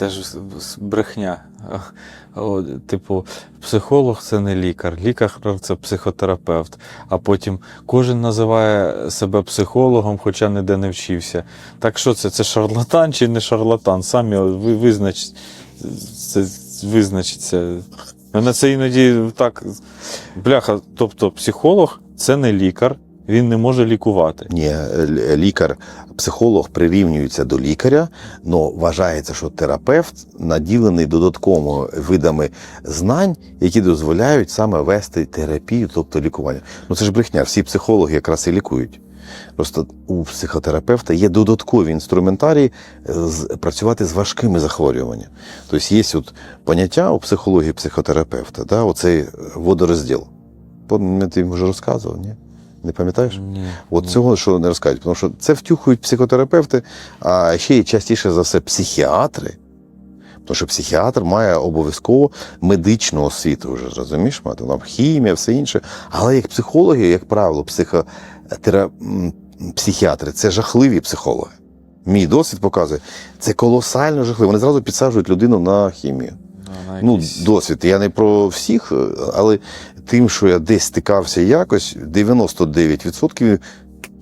теж брехня. О, Типу, психолог це не лікар, лікар це психотерапевт. А потім кожен називає себе психологом, хоча ніде не вчився. Так що це? Це шарлатан чи не шарлатан? Самі ви визнач... це визначиться. Мене це іноді так. Бляха, тобто психолог це не лікар, він не може лікувати. Ні, лікар, психолог прирівнюється до лікаря, але вважається, що терапевт наділений додатковими видами знань, які дозволяють саме вести терапію, тобто лікування. Ну це ж брехня, всі психологи якраз і лікують. Просто у психотерапевта є додаткові інструментарії е, працювати з важкими захворюваннями. Тобто є от поняття у психології психотерапевта, да, оцей водорозділ. Пам'ятаєте, Я тобі вже розказував, ні? Не пам'ятаєш? Ні. От цього, що не розкажуть, тому що це втюхують психотерапевти, а ще й частіше за все психіатри. Тому що психіатр має обов'язково медичну освіту, вже розумієш, мати там хімія, все інше. Але як психологи, як правило, психотера... психіатри це жахливі психологи. Мій досвід показує, це колосально жахливо. Вони зразу підсаджують людину на хімію. Ну, досвід. Я не про всіх, але тим, що я десь стикався якось, 99%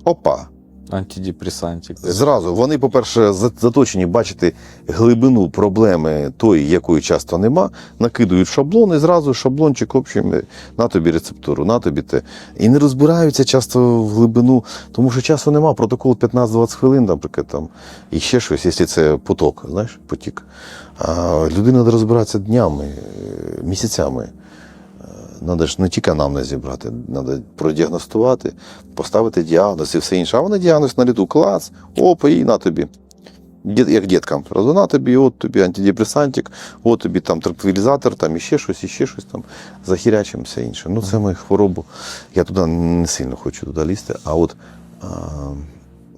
опа. антидепресантик. Зразу вони, по-перше, заточені бачити глибину проблеми тої, якої часто нема, накидують шаблон, і зразу шаблончик общим, е, на тобі рецептуру, на тобі те. І не розбираються часто в глибину, тому що часу нема. Протокол 15-20 хвилин, наприклад, там, і ще щось, якщо це поток, знаєш, потік. А людина розбиратися днями, місяцями. Треба ж не тільки нам не зібрати, треба продіагностувати, поставити діагноз і все інше. А вони діагноз на літу клас, опа, і на тобі. Як діткам. На тобі, от тобі антидепресантик, от тобі там транквілізатор, там іще щось, іще щось там, захірячим, все інше. Ну, це ми хворобу. Я туди не сильно хочу туди лізти. А от а,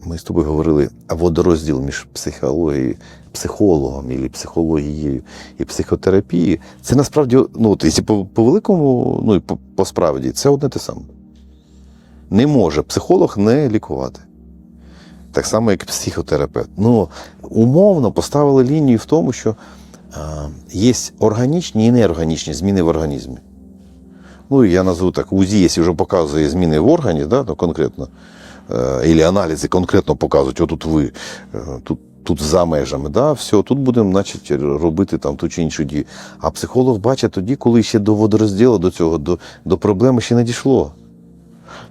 ми з тобою говорили, водорозділ між психологією, психологом і психологією і психотерапією, це насправді, ну, якщо по, по великому, ну і по, по справді, це одне те саме. Не може психолог не лікувати. Так само, як і психотерапевт. Ну, умовно поставили лінію в тому, що а, є органічні і неорганічні зміни в організмі. Ну, я назву так, УЗІ, якщо вже показує зміни в органі, да, ну, конкретно, е, або аналізи конкретно показують, отут ви, е, тут, тут за межами, да, все, тут будемо значить, робити там ту чи іншу дію. А психолог бачить тоді, коли ще до водорозділу, до цього, до, до проблеми ще не дійшло.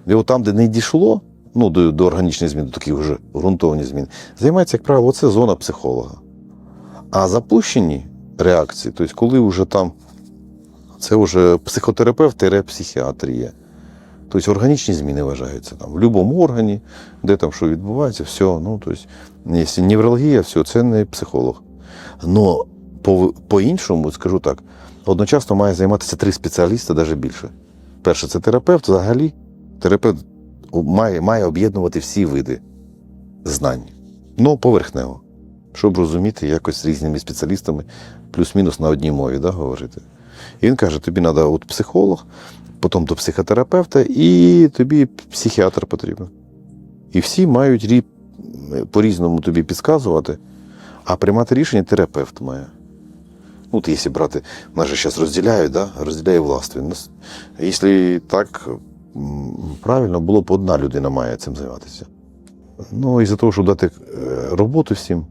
І от там, де не дійшло, ну, до, до органічних змін, до таких вже ґрунтовних змін, займається, як правило, це зона психолога. А запущені реакції, тобто, коли вже там це вже психотерапевт психіатрія. Тобто органічні зміни вважаються там в будь-якому органі, де там що відбувається, все. Ну, тобто, якщо неврологія, все, це не психолог. Но по- по-іншому, скажу так, одночасно має займатися три спеціалісти, навіть більше. Перше, це терапевт взагалі. Терапевт має, має об'єднувати всі види знань. Ну, поверхнево. Щоб розуміти якось різними спеціалістами, плюс-мінус на одній мові да, говорити. І він каже: тобі треба от психолог, потім до психотерапевта, і тобі психіатр потрібен. І всі мають по-різному тобі підказувати, а приймати рішення терапевт має. Ну, от якщо брати, нас же зараз розділяють, да? розділяє властві. Якщо так правильно, було б одна людина має цим займатися. Ну, і за того, щоб дати е, роботу всім,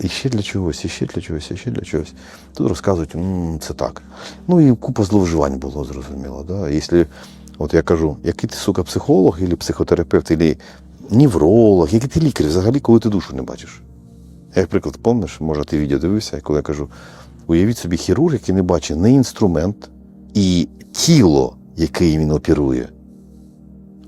і ще для чогось, і ще для чогось, і ще для чогось. Тут розказують, «М, це так. Ну і купа зловживань було, зрозуміло. Да? Якщо, от я кажу, який ти, сука, психолог, або психотерапевт, або невролог, який ти лікар, взагалі, коли ти душу не бачиш. Як приклад, пам'ятаєш, може, ти відео дивився, коли я кажу: уявіть собі хірург, який не бачить ні інструмент і тіло, який він оперує.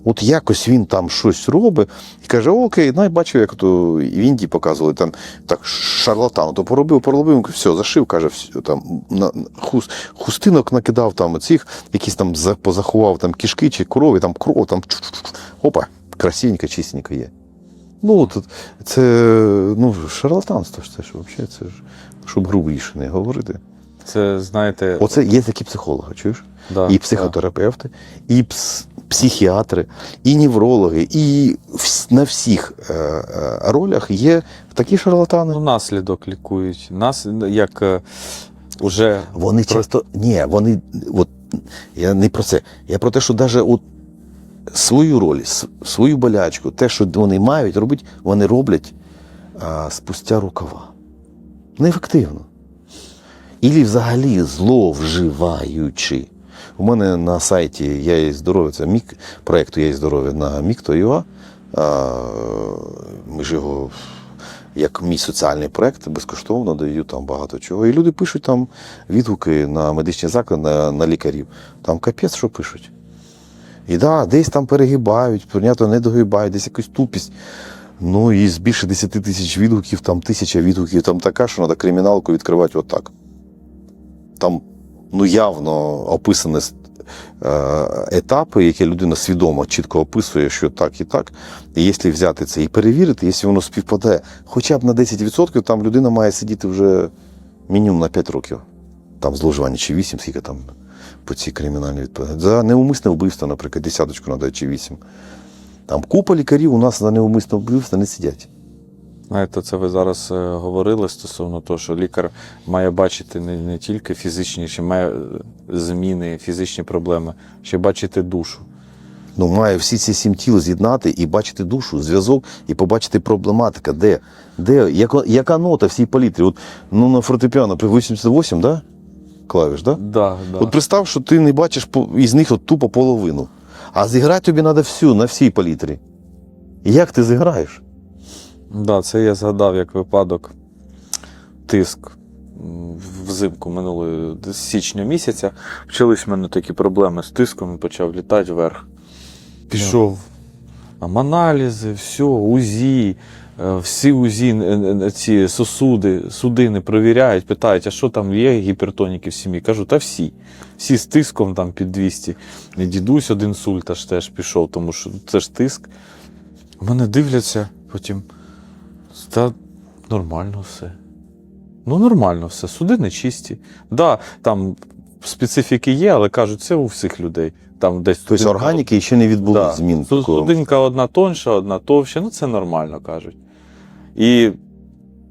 От якось він там щось робить і каже: Окей, най бачив, як то в Індії показували там так шарлатан, то поробив, поробив, все, зашив, каже, все, там на хус, хустинок накидав там цих, якісь там за- позаховав там кишки чи корови, там кров, там опа, красивенько, чистенько є. Ну, тут це ну, шарлатанство ж це ж взагалі, це ж, щоб грубіше не говорити. Це, знаєте, Оце є такі психологи, чуєш? да, і психотерапевти, і пс- психіатри, і неврологи, і на всіх е, е, ролях є такі шарлатани. Ну, наслідок лікують. Нас як е, уже Вони часто. Ні, вони. От, я не про це. Я про те, що навіть от свою роль, свою болячку, те, що вони мають робити, вони роблять а, спустя рукава. Неефективно. Ілі взагалі зловживаючи. У мене на сайті Я є здоров'я, це мік, проєкту Я є здоров'я на Мік.ua. Ми ж його як мій соціальний проєкт безкоштовно даю там багато чого. І люди пишуть там відгуки на медичні заклади, на, на лікарів. Там капець, що пишуть. І да, десь там перегибають, понятно, не догибають, десь якусь тупість. Ну і з більше 10 тисяч відгуків, там тисяча відгуків, там така, що треба криміналку відкривати отак. Там ну, явно описані е, етапи, які людина свідомо чітко описує, що так і так. І якщо взяти це і перевірити, якщо воно співпадає хоча б на 10%, там людина має сидіти вже мінімум на 5 років. Там зловживання чи 8, скільки там по цій кримінальній відповідальності. За неумисне вбивство, наприклад, десяточку надає чи 8. Там купа лікарів у нас за неумисне вбивство не сидять. Знаєте, це ви зараз е, говорили стосовно того, що лікар має бачити не, не тільки фізичні, чи має е, зміни, фізичні проблеми, ще бачити душу. Ну, має всі ці сім тіл з'єднати і бачити душу, зв'язок, і побачити проблематика, де, де яка, яка нота в цій палітрі. От, ну, на фортепіано при 88, да? клавіш, да? Да, да. От представ, що ти не бачиш із них от тупо половину. А зіграти тобі треба всю, на всій палітрі. Як ти зіграєш? Да, це я згадав як випадок тиск взимку минулої січня місяця. Почались в мене такі проблеми з тиском і почав літати вверх. Пішов там аналізи, все, УЗІ, е, всі УЗІ, е, е, ці сосуди, судини провіряють, питають, а що там є гіпертоніки в сім'ї? Кажу, та всі. Всі з тиском там під 200. І дідусь один інсульт аж теж пішов, тому що це ж тиск. У мене дивляться, потім. Та нормально все. Ну, нормально все. Судини чисті. Да, там специфіки є, але кажуть, це у всіх людей. Там десь Тобто судинка- органіки ще не відбулись Да. змін. Судинка одна тонша, одна товща, ну це нормально кажуть. І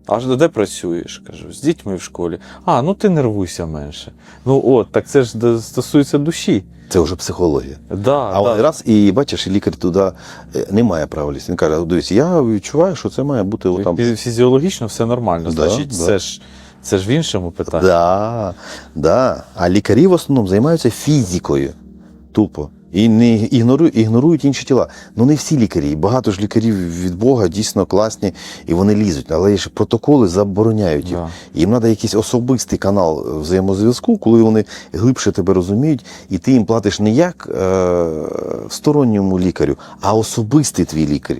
аж де працюєш? Кажу, з дітьми в школі. А, ну ти нервуйся менше. Ну от, так це ж стосується душі. Це вже психологія. Да, А да. раз і бачиш, і лікар туди е, не має права лізти. Він каже: дивись, я відчуваю, що це має бути отам. Фізіологічно все нормально. Да, Значить, да. Це, ж, це ж в іншому питанні. Да, да. А лікарі в основному займаються фізикою. Тупо. І не ігнорують, ігнорують інші тіла. Ну не всі лікарі. Багато ж лікарів від Бога дійсно класні, і вони лізуть. Але ж протоколи забороняють їх. Да. Їм треба якийсь особистий канал взаємозв'язку, коли вони глибше тебе розуміють, і ти їм платиш не як е, сторонньому лікарю, а особистий твій лікар.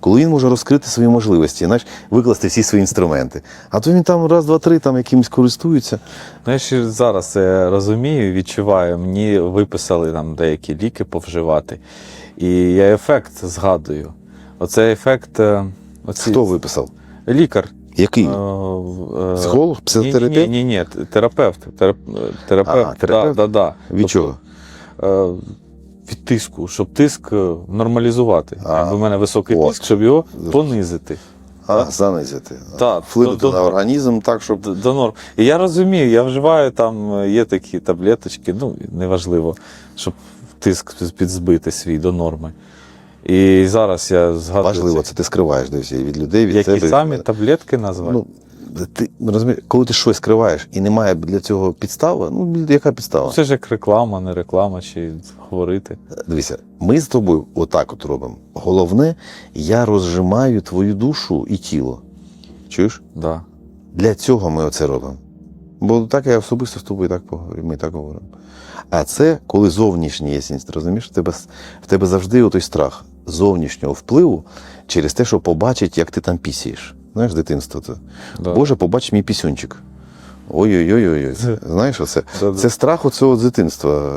Коли він може розкрити свої можливості, знаєш, викласти всі свої інструменти. А то він там раз, два, три там якимось користується. Знаєш, зараз це розумію, відчуваю. Мені виписали там деякі ліки повживати. І я ефект згадую. Оцей ефект. е, Оці... Хто виписав? Лікар. Який? Е, е, Психолог? Психотерапевт? Ні, ні, ні, ні, терапевт. Терап... Терапевт. А, терапевт? Да, да, да. Від чого? Від тиску, щоб тиск е, нормалізувати. А, Якби в мене високий от. тиск, щоб його понизити. А, занизити. Так, Вплинути до- до- на організм так, щоб. Д- До норм. І я розумію, я вживаю там е, є такі таблеточки, ну неважливо, щоб тиск підзбити свій до норми. І зараз я згадую. Важливо, це ти скриваєш і від людей, від які себе. самі таблетки назвати. Ну, ти розумієш, коли ти щось скриваєш і немає для цього підстави, ну яка підстава? Це ж як реклама, не реклама, чи говорити. Дивися, ми з тобою отак от робимо. Головне, я розжимаю твою душу і тіло. Чуєш? Да. Для цього ми оце робимо. Бо так я особисто з тобою так поговорю, ми так говоримо. А це коли зовнішній є інст, розумієш, в тебе, в тебе завжди той страх зовнішнього впливу через те, що побачить, як ти там пісієш. Знаєш, дитинство це. Да. Боже, побач мій пісюнчик. Ой-ой-ой. Знаєш оце? Да-да. Це страх у цього з дитинства.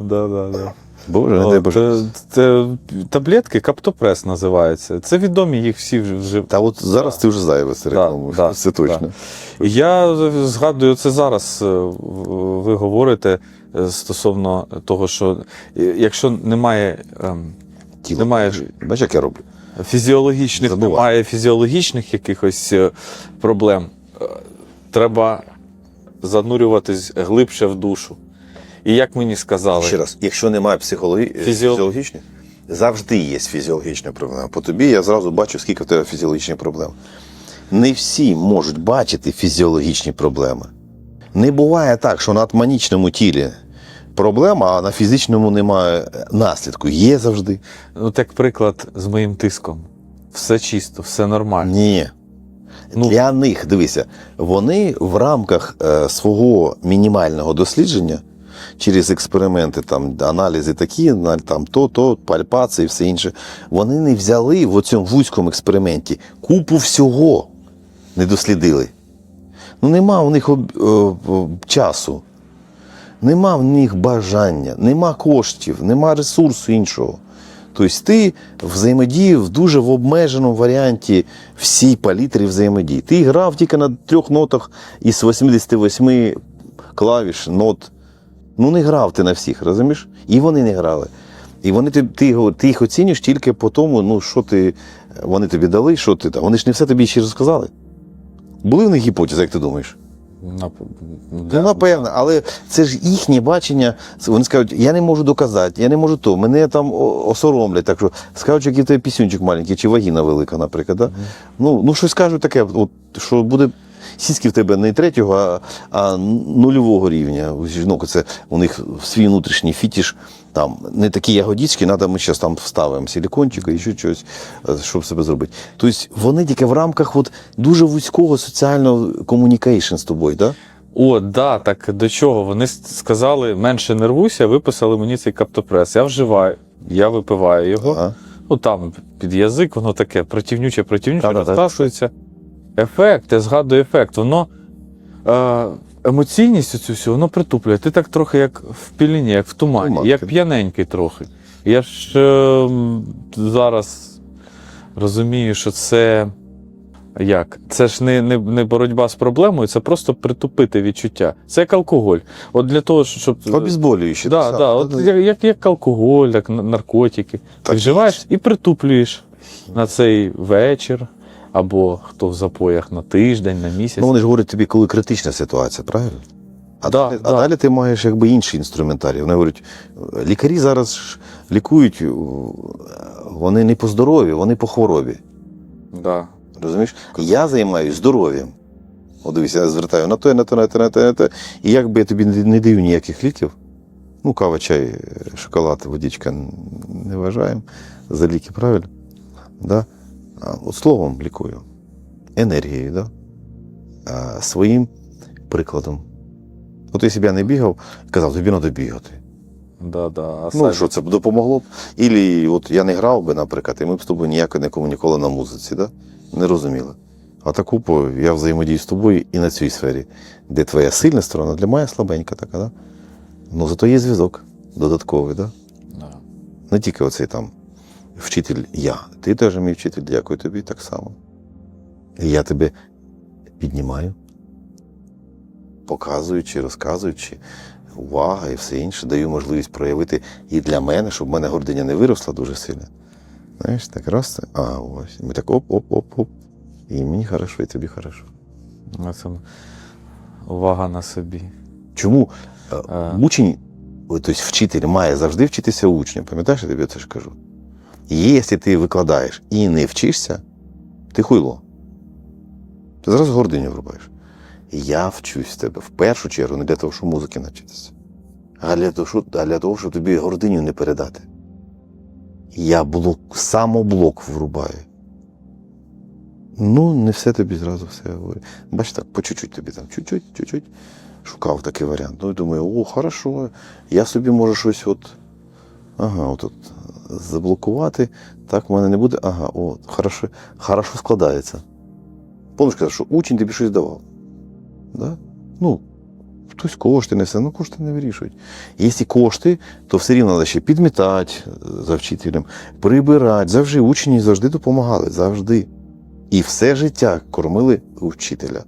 Да, да, да. Боже, не дай Боже. це, це таблетки каптопрес називаються. Це відомі їх всі вже. Та от зараз ти вже зайве це Да, рекламуєш. да, це точно. І Я згадую це зараз. е, Ви говорите е, стосовно того, що е, якщо немає ем, Тіло. Немає Бачиш, як я роблю? Фізіологічних, Забувай. немає фізіологічних якихось е, проблем, е, треба занурюватись глибше в душу. І як мені сказали, Ще раз, якщо немає психологі... Фізіо- фізіологічних, завжди є фізіологічна проблема. По тобі я зразу бачу, скільки в тебе фізіологічних проблем. Не всі можуть бачити фізіологічні проблеми. Не буває так, що на атманічному тілі проблема, а на фізичному немає наслідку. Є завжди. ну так приклад з моїм тиском. Все чисто, все нормально. Ні. Ну- Для них, дивися, вони в рамках е, свого мінімального дослідження через експерименти, там, аналізи такі, там, то, то, пальпації і все інше, вони не взяли в цьому вузькому експерименті купу всього не дослідили. Ну, нема у них об- е, е, часу, нема в них бажання, нема коштів, нема ресурсу іншого. Тобто ти взаємодіяв дуже в обмеженому варіанті всій палітрі взаємодії. Ти грав тільки на трьох нотах із 88 клавіш, нот. Ну, не грав ти на всіх, розумієш? І вони не грали. І вони ти, ти, ти їх оцінюєш тільки по тому, ну, що ти, вони тобі дали, що ти там. Вони ж не все тобі ще розказали. Були в них гіпотези, як ти думаєш? Ну, напевно, але це ж їхнє бачення. Вони скажуть, я не можу доказати, я не можу то, мене там осоромлять. Так що скажуть, який тебе пісюнчик маленький, чи вагіна велика, наприклад. Да? Ну, ну, щось скажуть таке, от, що буде. Сіськи в тебе не третього, а, а нульового рівня. У жінок це у них свій внутрішній фітіш. Там не такі ягодічки, треба ми зараз там вставимо силікончика і ще щось, е, щоб себе зробити. Тобто вони тільки в рамках от дуже вузького соціального комунікейшн з тобою, да? О, да, так до чого? Вони сказали, менше нервуйся, виписали мені цей каптопрес. Я вживаю, я випиваю його. А? Ну там під язик, воно таке противнюче, противнюче, розташується. Ефект, я згадую ефект, воно е, емоційність цю всю, воно притуплює. Ти так трохи як в піліні, як в тумані, Туман, як п'яненький трохи. Я ж е, зараз розумію, що це. Як? Це ж не, не, не боротьба з проблемою, це просто притупити відчуття. Це як алкоголь. От для того, щоб. Обезболюючі. Да, так да, от як, як, як алкоголь, як на- наркотики. Так вживаєш і притуплюєш на цей вечір, або хто в запоях на тиждень, на місяць. Ну, вони ж говорять тобі, коли критична ситуація, правильно? А, Да, далі, да. а далі ти маєш якби інший інструментарій. Вони говорять, лікарі зараз лікують, вони не по здоров'ю, вони по хворобі. да. Розумієш? Я займаюся здоров'ям. От дивись, я звертаю на те, на те, на те, на те, на те. І якби я тобі не не даю ніяких ліків, ну, кава, чай, шоколад, водичка не вважаємо за ліки, правильно? Да? От словом лікую. Енергією, да? а, своїм прикладом. От якщо б я не бігав, казав, тобі треба бігати. Да, да. А Ну, що це б допомогло б? Ілі от я не грав би, наприклад, і ми б з тобою ніяко не комунікували на музиці, да? не розуміли. А таку я взаємодію з тобою і на цій сфері, де твоя сильна сторона, для мене слабенька така, да? Ну зато є зв'язок додатковий, да? Да. Не тільки оцей там вчитель я. Ти теж мій вчитель, дякую тобі так само. І я тебе піднімаю, показуючи, розказуючи, увага і все інше, даю можливість проявити і для мене, щоб в мене гординя не виросла дуже сильно. Знаєш, так раз, це, а ось. Ми так оп-оп-оп-оп. І мені хорошо, і тобі хорошо. Це увага на собі. Чому е, Е. учень, тобто вчитель має завжди вчитися учням? Пам'ятаєш, я тобі це ж кажу? Якщо ти викладаєш і не вчишся, ти хуйло. Ти зразу гординю врубаєш. Я вчусь тебе в першу чергу не для того, щоб музики навчитися, а для того, щоб, а для того, щоб тобі гординю не передати. Я блок, самоблок врубаю. Ну, не все тобі зразу все говорю. Бачиш так, по чуть-чуть тобі там, чуть-чуть, чуть-чуть. Шукав такий варіант. Ну і думаю, о, хорошо, я собі можу щось от. Ага, от заблокувати. Так в мене не буде. Ага, о, хорошо, хорошо складається. Помниш, казав, що учень тобі щось давав. Да? Ну, хтось кошти несе, ну кошти не вирішують. Якщо кошти, то все рівно треба ще підмітати е, за вчителем, прибирати. Завжди учні завжди допомагали, завжди. І все життя кормили у вчителя.